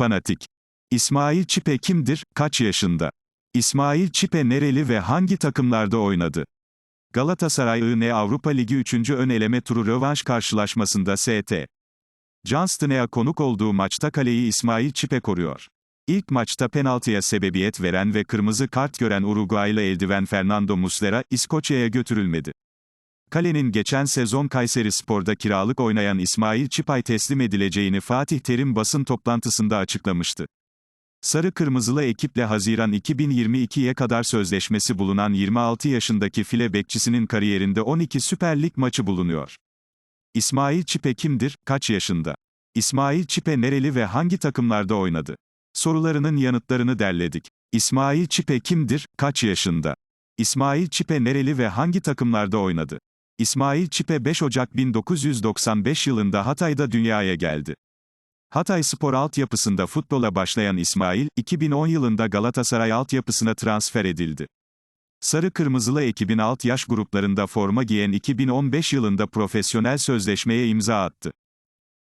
Fanatik. İsmail Çipe kimdir, kaç yaşında? İsmail Çipe nereli ve hangi takımlarda oynadı? Galatasaray IN Avrupa Ligi 3. ön eleme turu rövanş karşılaşmasında ST. Johnston'a konuk olduğu maçta kaleyi İsmail Çipe koruyor. İlk maçta penaltıya sebebiyet veren ve kırmızı kart gören Uruguaylı eldiven Fernando Muslera, İskoçya'ya götürülmedi. Kalenin geçen sezon Kayseri Spor'da kiralık oynayan İsmail Çipay teslim edileceğini Fatih Terim basın toplantısında açıklamıştı. Sarı Kırmızılı ekiple Haziran 2022'ye kadar sözleşmesi bulunan 26 yaşındaki file bekçisinin kariyerinde 12 Süper Lig maçı bulunuyor. İsmail Çipe kimdir, kaç yaşında? İsmail Çipe nereli ve hangi takımlarda oynadı? Sorularının yanıtlarını derledik. İsmail Çipe kimdir, kaç yaşında? İsmail Çipe nereli ve hangi takımlarda oynadı? İsmail Çipe 5 Ocak 1995 yılında Hatay'da dünyaya geldi. Hatay Spor altyapısında futbola başlayan İsmail, 2010 yılında Galatasaray altyapısına transfer edildi. Sarı Kırmızılı ekibin alt yaş gruplarında forma giyen 2015 yılında profesyonel sözleşmeye imza attı.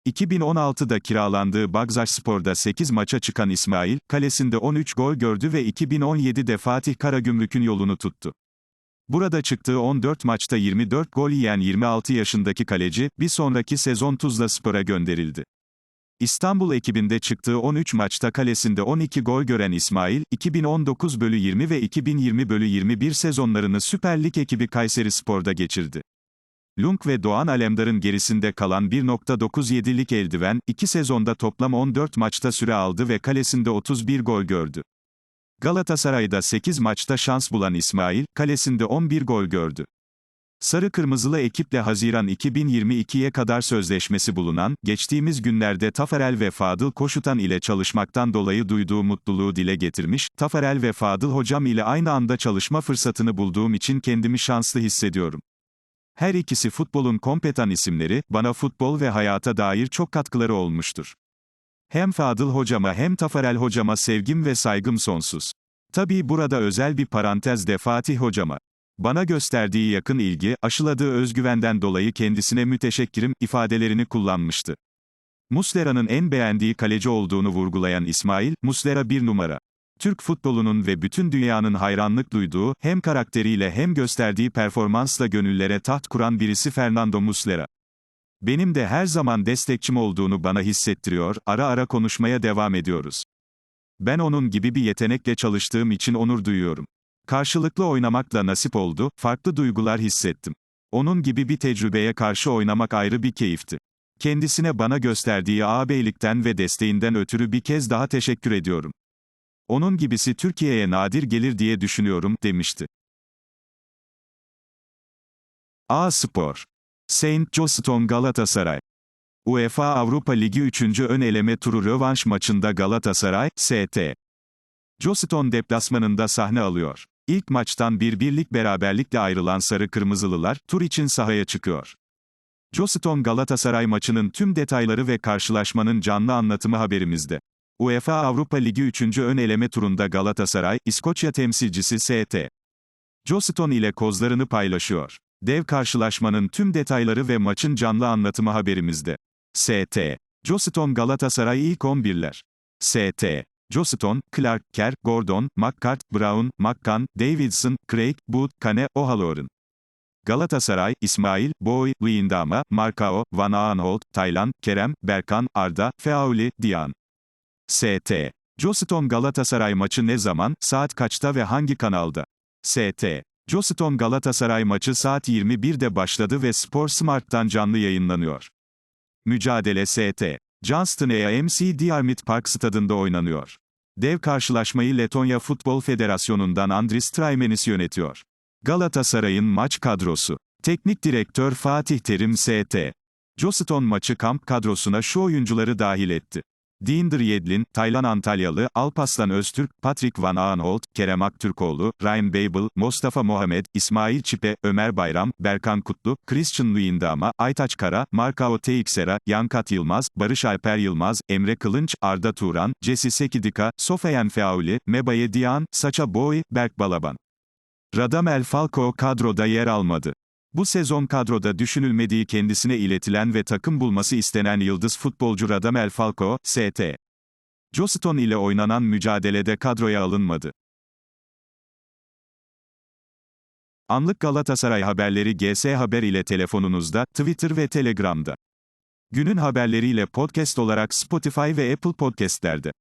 2016'da kiralandığı Bagzaş Spor'da 8 maça çıkan İsmail, kalesinde 13 gol gördü ve 2017'de Fatih Karagümrük'ün yolunu tuttu. Burada çıktığı 14 maçta 24 gol yiyen 26 yaşındaki kaleci, bir sonraki sezon Tuzla Spor'a gönderildi. İstanbul ekibinde çıktığı 13 maçta kalesinde 12 gol gören İsmail, 2019 bölü 20 ve 2020 bölü 21 sezonlarını Süper Lig ekibi Kayseri Spor'da geçirdi. Lunk ve Doğan Alemdar'ın gerisinde kalan 1.97'lik eldiven, 2 sezonda toplam 14 maçta süre aldı ve kalesinde 31 gol gördü. Galatasaray'da 8 maçta şans bulan İsmail, kalesinde 11 gol gördü. Sarı Kırmızılı ekiple Haziran 2022'ye kadar sözleşmesi bulunan, geçtiğimiz günlerde Tafarel ve Fadıl Koşutan ile çalışmaktan dolayı duyduğu mutluluğu dile getirmiş, Tafarel ve Fadıl hocam ile aynı anda çalışma fırsatını bulduğum için kendimi şanslı hissediyorum. Her ikisi futbolun kompetan isimleri, bana futbol ve hayata dair çok katkıları olmuştur. Hem Fadıl hocama hem Tafarel hocama sevgim ve saygım sonsuz. Tabii burada özel bir parantez de Fatih hocama. Bana gösterdiği yakın ilgi, aşıladığı özgüvenden dolayı kendisine müteşekkirim, ifadelerini kullanmıştı. Muslera'nın en beğendiği kaleci olduğunu vurgulayan İsmail, Muslera bir numara. Türk futbolunun ve bütün dünyanın hayranlık duyduğu, hem karakteriyle hem gösterdiği performansla gönüllere taht kuran birisi Fernando Muslera. Benim de her zaman destekçim olduğunu bana hissettiriyor, ara ara konuşmaya devam ediyoruz. Ben onun gibi bir yetenekle çalıştığım için onur duyuyorum. Karşılıklı oynamakla nasip oldu, farklı duygular hissettim. Onun gibi bir tecrübeye karşı oynamak ayrı bir keyifti. Kendisine bana gösterdiği ağabeylikten ve desteğinden ötürü bir kez daha teşekkür ediyorum. Onun gibisi Türkiye'ye nadir gelir diye düşünüyorum, demişti. A Spor. Saint Joston Galatasaray. UEFA Avrupa Ligi 3. ön eleme turu rövanş maçında Galatasaray, ST. Joston deplasmanında sahne alıyor. İlk maçtan bir birlik beraberlikle ayrılan Sarı Kırmızılılar, tur için sahaya çıkıyor. Joston Galatasaray maçının tüm detayları ve karşılaşmanın canlı anlatımı haberimizde. UEFA Avrupa Ligi 3. ön eleme turunda Galatasaray, İskoçya temsilcisi ST. Joston ile kozlarını paylaşıyor. Dev karşılaşmanın tüm detayları ve maçın canlı anlatımı haberimizde. ST. Joston Galatasaray ilk 11'ler. ST. Joston, Clark, Kerr, Gordon, McCart, Brown, McCann, Davidson, Craig, Booth, Kane, O'Halloran. Galatasaray, İsmail, Boy, Luyendama, Markao, Van Aanholt, Taylan, Kerem, Berkan, Arda, Feauli, Dian. ST. Joston Galatasaray maçı ne zaman, saat kaçta ve hangi kanalda? ST. Joston Galatasaray maçı saat 21'de başladı ve Spor Smart'tan canlı yayınlanıyor. Mücadele ST. Johnston AMC Diarmid Park stadında oynanıyor. Dev karşılaşmayı Letonya Futbol Federasyonu'ndan Andris Traimenis yönetiyor. Galatasaray'ın maç kadrosu. Teknik direktör Fatih Terim ST. Joston maçı kamp kadrosuna şu oyuncuları dahil etti. Dinder Yedlin, Taylan Antalyalı, Alpaslan Öztürk, Patrick Van Aanholt, Kerem Aktürkoğlu, Ryan Babel, Mustafa Mohamed, İsmail Çipe, Ömer Bayram, Berkan Kutlu, Christian Luyendama, Aytaç Kara, Markao Teixeira, Yankat Yılmaz, Barış Alper Yılmaz, Emre Kılınç, Arda Turan, Jesse Sekidika, Sofian Feauli, Mebaye Diyan, Saça Boy, Berk Balaban. Radamel Falcao kadroda yer almadı. Bu sezon kadroda düşünülmediği kendisine iletilen ve takım bulması istenen yıldız futbolcu Radamel Falcao, ST. Joston ile oynanan mücadelede kadroya alınmadı. Anlık Galatasaray haberleri GS Haber ile telefonunuzda, Twitter ve Telegram'da. Günün haberleriyle podcast olarak Spotify ve Apple Podcast'lerde.